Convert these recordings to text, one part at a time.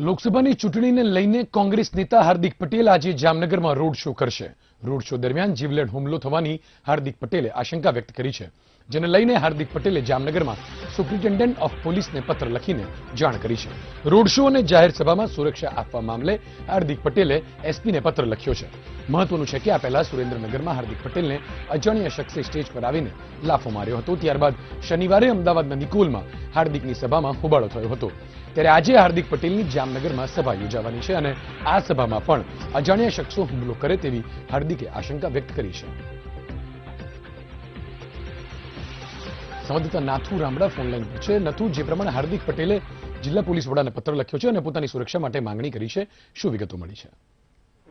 લોકસભાની ચૂંટણીને લઈને કોંગ્રેસ નેતા હાર્દિક પટેલ આજે જામનગરમાં રોડ શો કરશે. રોડ શો દરમિયાન જીવલેણ હુમલો થવાની હાર્દિક પટેલે આશંકા વ્યક્ત કરી છે, જેને લઈને હાર્દિક પટેલે જામનગરમાં સુપ્રિન્ટેન્ડન્ટ ઓફ પોલીસને પત્ર લખીને જાણ કરી છે. રોડ શો અને જાહેર સુરક્ષા આપવા મામલે હાર્દિક પટેલે એસપીને પત્ર લખ્યો છે. મહત્વનું છે કે આ પહેલા સુરેન્દ્રનગરમાં હાર્દિક પટેલને અજાણ્યા શખ્સે સ્ટેજ પર આવીને લાફો માર્યો હતો. ત્યારબાદ શનિવારે અમદાવાદના નિકોલમાં હાર્દિકની સભામાં હોબાળો થયો હતો. ત્યારે આજે હાર્દિક પટેલની જામનગરમાં સભા યોજાવાની છે અને આ સભામાં પણ અજાણ્યા શખ્સો હુમલો કરે તેવી હાર્દિકે આશંકા વ્યક્ત કરી છે. સંવાદદાતા નાથુ રામડા ફોન લાઈન પર છે. નથુ, જે પ્રમાણે હાર્દિક પટેલે જિલ્લા પોલીસ વડાને પત્ર લખ્યો છે અને પોતાની સુરક્ષા માટે માંગણી કરી છે, શું વિગતો મળી છે?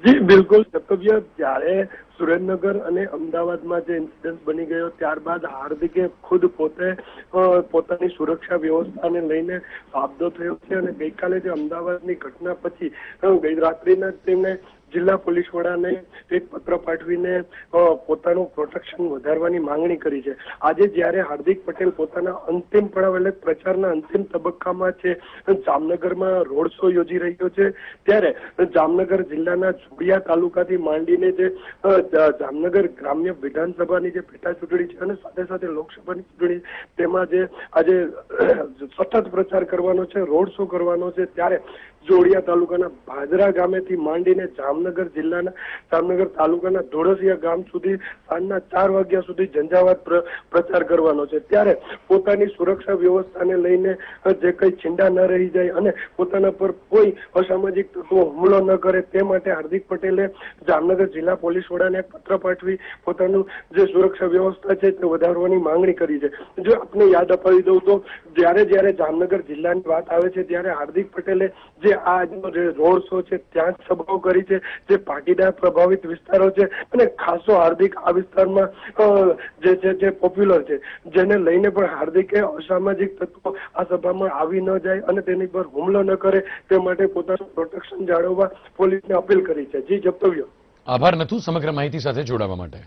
જી, બિલકુલ. કર્તવ્ય જ્યારે સુરેન્દ્રનગર અને અમદાવાદમાં જે ઇન્સિડન્ટ બની ગયો, ત્યારબાદ હાર્દિકે ખુદ પોતે પોતાની સુરક્ષા વ્યવસ્થાને લઈને સાબદો થયો છે અને ગઈકાલે જે અમદાવાદની ઘટના પછી ગઈ રાત્રિના જ તેમણે જિલ્લા પોલીસ વડાને એક પત્ર પાઠવીને પોતાનું પ્રોટેક્શન વધારવાની માંગણી કરી છે. આજે જ્યારે હાર્દિક પટેલ પોતાના અંતિમ પડાવ એટલે પ્રચારના અંતિમ તબક્કામાં છે, જામનગરમાં રોડ શો યોજી રહ્યો છે, ત્યારે જામનગર જિલ્લાના જોડિયા તાલુકાથી માંડીને જે જામનગર ગ્રામ્ય વિધાનસભાની જે પેટા ચૂંટણી છે અને સાથે સાથે લોકસભાની ચૂંટણી તેમાં જે આજે સતત પ્રચાર કરવાનો છે, રોડ શો કરવાનો છે, ત્યારે જોડિયા તાલુકાના ભાદરા ગામેથી માંડીને જામનગર જિલ્લાના, જામનગર તાલુકાના ધોળસિયા ગામ સુધી સાંજના ચાર વાગ્યા સુધી ઝંઝાવાત પ્રચાર કરવાનો છે. ત્યારે પોતાની સુરક્ષા વ્યવસ્થાને લઈને જે કઈ છીંડા ન રહી જાય અને પોતાના પર કોઈ અસામાજિક તત્વો હુમલો ન કરે તે માટે હાર્દિક પટેલે જામનગર જિલ્લા પોલીસ વડાને પત્ર પાઠવી પોતાનું જે સુરક્ષા વ્યવસ્થા છે તે વધારવાની માંગણી કરી છે. જો આપને યાદ અપાવી દઉં તો જ્યારે જ્યારે જામનગર જિલ્લાની વાત આવે છે ત્યારે હાર્દિક પટેલે જે આ આજનો જે રોડ શો છે, ત્યાં જ સભાઓ કરી છે, જે પાટીદાર પ્રભાવિત વિસ્તારો છે અને ખાસો હાર્દિક આ વિસ્તારમાં જે છે જે પોપ્યુલર છે, જેને લઈને પણ હાર્દિકે અસામાજિક તત્વો આ સભામાં આવી ન જાય અને તેની પર હુમલો ન કરે, તે માટે પોતાનું પ્રોટેક્શન જાળવવા પોલીસને અપીલ કરી છે. જી, જપ્તવ્ય. આભાર નથુ સમગ્ર માહિતી સાથે જોડાવા માટે.